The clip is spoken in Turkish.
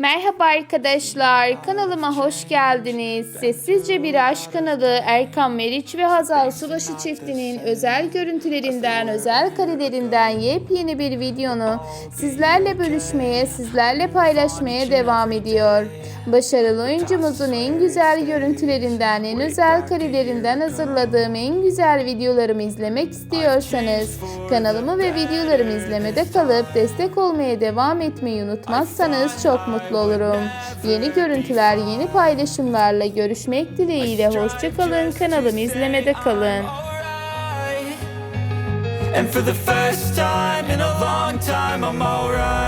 Merhaba arkadaşlar, kanalıma hoş geldiniz. Sessizce Bir Aşk kanalı Erkan Meriç ve Hazal Subaşı çiftinin özel görüntülerinden, özel karelerinden yepyeni bir videonu sizlerle bölüşmeye, sizlerle paylaşmaya devam ediyor. Başarılı oyuncumuzun en güzel görüntülerinden, en özel karelerinden hazırladığım en güzel videolarımı izlemek istiyorsanız kanalımı ve videolarımı izlemede kalıp destek olmaya devam etmeyi unutmazsanız çok mutlu olurum. Yeni görüntüler, yeni paylaşımlarla görüşmek dileğiyle hoşçakalın. Kanalımı izlemede kalın. And for the first time in a long time, I'm alright.